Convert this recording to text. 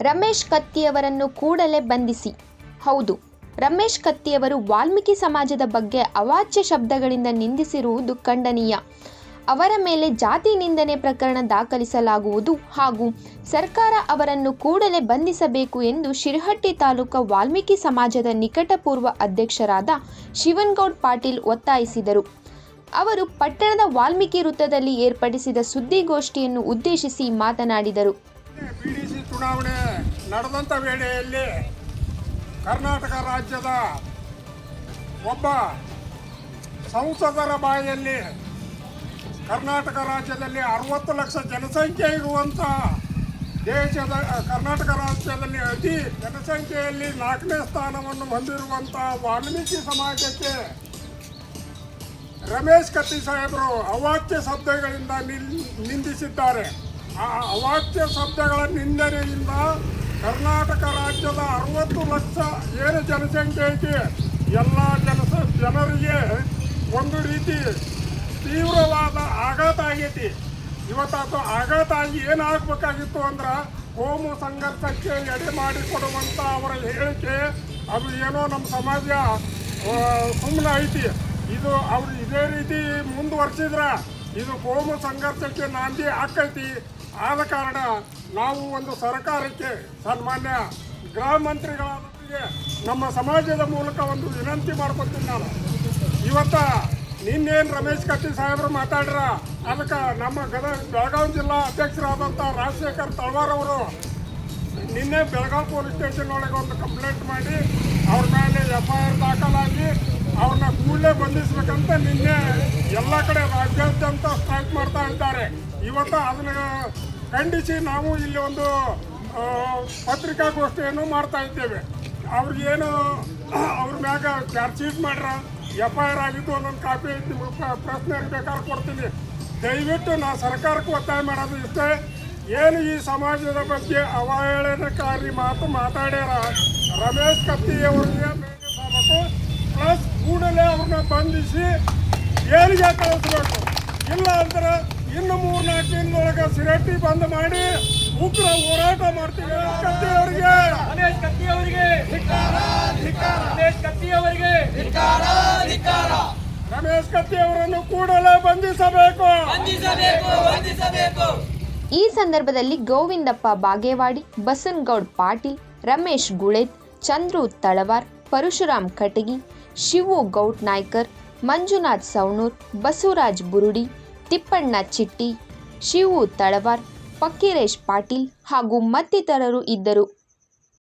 ರಮೇಶ್ ಕತ್ತಿಯವರನ್ನು ಕೂಡಲೇ ಬಂಧಿಸಿ. ಹೌದು, ರಮೇಶ್ ಕತ್ತಿಯವರು ವಾಲ್ಮೀಕಿ ಸಮಾಜದ ಬಗ್ಗೆ ಅವಾಚ್ಯ ಶಬ್ದಗಳಿಂದ ನಿಂದಿಸಿರುವುದು ಖಂಡನೀಯ. ಅವರ ಮೇಲೆ ಜಾತಿ ನಿಂದನೆ ಪ್ರಕರಣ ದಾಖಲಿಸಲಾಗುವುದು ಹಾಗೂ ಸರ್ಕಾರ ಅವರನ್ನು ಕೂಡಲೇ ಬಂಧಿಸಬೇಕು ಎಂದು ಶಿರಹಟ್ಟಿ ತಾಲೂಕಾ ವಾಲ್ಮೀಕಿ ಸಮಾಜದ ನಿಕಟಪೂರ್ವ ಅಧ್ಯಕ್ಷರಾದ ಶಿವನ್ಗೌಡ್ ಪಾಟೀಲ್ ಒತ್ತಾಯಿಸಿದರು. ಅವರು ಪಟ್ಟಣದ ವಾಲ್ಮೀಕಿ ವೃತ್ತದಲ್ಲಿ ಏರ್ಪಡಿಸಿದ ಸುದ್ದಿಗೋಷ್ಠಿಯನ್ನು ಉದ್ದೇಶಿಸಿ ಮಾತನಾಡಿದರು. ಬಿ ಡಿ ಸಿ ಚುನಾವಣೆ ನಡೆದಂಥ ವೇಳೆಯಲ್ಲಿ ಕರ್ನಾಟಕ ರಾಜ್ಯದ ಒಬ್ಬ ಸಂಸದರ ಬಾಯಲ್ಲಿ ಕರ್ನಾಟಕ ರಾಜ್ಯದಲ್ಲಿ ಅರವತ್ತು ಲಕ್ಷ ಜನಸಂಖ್ಯೆ ಇರುವಂಥ ದೇಶದ, ಕರ್ನಾಟಕ ರಾಜ್ಯದಲ್ಲಿ ಅತಿ ಜನಸಂಖ್ಯೆಯಲ್ಲಿ ನಾಲ್ಕನೇ ಸ್ಥಾನವನ್ನು ಹೊಂದಿರುವಂಥ ವಾಲ್ಮೀಕಿ ಸಮಾಜಕ್ಕೆ ರಮೇಶ್ ಕತ್ತಿ ಸಾಹೇಬರು ಅವಾಚ್ಯ ಶಬ್ದಗಳಿಂದ ನಿಲ್- ನಿಂದಿಸಿದ್ದಾರೆ. ಆ ಅವಾಚ್ಯ ಶಬ್ದಗಳ ನಿಂದನೆಯಿಂದ ಕರ್ನಾಟಕ ರಾಜ್ಯದ ಅರವತ್ತು ಲಕ್ಷ ಏನು ಜನಸಂಖ್ಯೆ ಐತಿ ಎಲ್ಲ ಜನಸ ಜನರಿಗೆ ಒಂದು ರೀತಿ ತೀವ್ರವಾದ ಆಘಾತ ಆಗೈತಿ. ಇವತ್ತು ಆಘಾತ ಆಗಿ ಏನಾಗಬೇಕಾಗಿತ್ತು ಅಂದ್ರೆ ಕೋಮು ಸಂಘರ್ಷಕ್ಕೆ ಎಡೆ ಮಾಡಿಕೊಡುವಂಥ ಅವರ ಹೇಳಿಕೆ ಅದು ಏನೋ ನಮ್ಮ ಸಮಾಜ ಸುಮ್ಮನೆ ಐತಿ. ಇದು ಅವರು ಇದೇ ರೀತಿ ಮುಂದುವರ್ಸಿದ್ರೆ ಇದು ಕೋಮು ಸಂಘರ್ಷಕ್ಕೆ ನಾಂದಿ ಆಕೈತಿ ಆದ ಕಾರಣ ನಾವು ಒಂದು ಸರ್ಕಾರಕ್ಕೆ ಸನ್ಮಾನ್ಯ ಗೃಹ ಮಂತ್ರಿಗಳೊಂದಿಗೆ ನಮ್ಮ ಸಮಾಜದ ಮೂಲಕ ಒಂದು ವಿನಂತಿ ಮಾಡ್ಕೊತೀನಿ ನಾನು ಇವತ್ತ ನಿನ್ನೇನು ರಮೇಶ್ ಕತ್ತಿ ಸಾಹೇಬರು ಮಾತಾಡ್ರ? ಅದಕ್ಕೆ ನಮ್ಮ ಗದಗ ಬೆಳಗಾವಿ ಜಿಲ್ಲಾ ಅಧ್ಯಕ್ಷರಾದಂಥ ರಾಜಶೇಖರ್ ತಳವಾರ್ ಅವರು ನಿನ್ನೆ ಬೆಳಗಾವಿ ಪೊಲೀಸ್ ಸ್ಟೇಷನ್ ಒಳಗೆ ಒಂದು ಕಂಪ್ಲೇಂಟ್ ಮಾಡಿ ಅವ್ರ ಮೇಲೆ ಎಫ್ ಐ ಆರ್ ದಾಖಲಾಗಿ ಅವ್ರನ್ನ ಕೂಡಲೇ ಬಂಧಿಸ್ಬೇಕಂತ ನಿನ್ನೆ ಎಲ್ಲ ಕಡೆ ರಾಜ್ಯಾದ್ಯಂತ ಸ್ಟ್ರೈಕ್ ಮಾಡ್ತಾ ಇದ್ದಾರೆ. ಇವತ್ತು ಅದನ್ನ ಖಂಡಿಸಿ ನಾವು ಇಲ್ಲಿ ಒಂದು ಪತ್ರಿಕಾಗೋಷ್ಠಿಯನ್ನು ಮಾಡ್ತಾ ಇದ್ದೇವೆ. ಅವ್ರಿಗೇನು ಅವ್ರ ಮ್ಯಾಗ ಚಾರ್ಜ್ ಶೀಟ್ ಮಾಡ್ರ ಎಫ್ ಐ ಆರ್ ಆಗಿದ್ದು ಒಂದೊಂದು ಕಾಪಿ ನಿಮ್ಗೆ ಪ್ರ- ಪ್ರಶ್ನೆ ಬೇಕಾದ್ರೆ ಕೊಡ್ತೀನಿ. ದಯವಿಟ್ಟು ನಾ ಸರ್ಕಾರಕ್ಕೆ ಒತ್ತಾಯ ಮಾಡೋದು ಇಷ್ಟೇ. ಏನು ಈ ಸಮಾಜದ ಬಗ್ಗೆ ಅವಹೇಳನಕಾರಿ ಮಾತು ಮಾತಾಡ್ಯಾರ? ರಮೇಶ್ ಕತ್ತಿಯವರಿಗೆ ಅವ್ರಿಗೆ ಪ್ಲಸ್ ಕೂಡಲೇ ಅವ್ರನ್ನ ಬಂಧಿಸಿ ಜೈಲಿಗೆ ಕಳಿಸ್ಬೇಕು ಇಲ್ಲ ಅಂದ್ರೆ ಇನ್ನು ಮೂರ್ನಾಲ್ಕು ದಿನದೊಳಗೆ ಸಿರಟ್ಟಿ ಬಂದ್ ಮಾಡಿ ಉಗ್ರ ಹೋರಾಟ ಮಾಡ್ತೀವಿ. ಕತ್ತಿಯವರಿಗೆ ರಮೇಶ್ ಕತ್ತಿ ಅವರಿಗೆ. ರಮೇಶ್ ಕತ್ತಿ ಅವರಿಗೆ. ರಮೇಶ್ ಕತ್ತಿ ಅವರನ್ನು ಕೂಡಲೇ ಬಂಧಿಸಬೇಕು. ಈ ಸಂದರ್ಭದಲ್ಲಿ ಗೋವಿಂದಪ್ಪ ಬಾಗೇವಾಡಿ ಬಸನಗೌಡ್ ಪಾಟೀಲ್ ರಮೇಶ್ ಗುಳೆತ್ ಚಂದ್ರು ತಳವಾರ್ ಪರಶುರಾಮ್ ಕಟಗಿ ಶಿವು ಗೌಟ್ ನಾಯ್ಕರ್ ಮಂಜುನಾಥ್ ಸೌನೂರ್ ಬಸವರಾಜ್ ಬುರುಡಿ ತಿಪ್ಪಣ್ಣ ಚಿಟ್ಟಿ ಶಿವು ತಳವಾರ್ ಫಕ್ಕೀರೇಶ್ ಪಾಟೀಲ್ ಹಾಗೂ ಮತ್ತಿತರರು ಇದ್ದರು.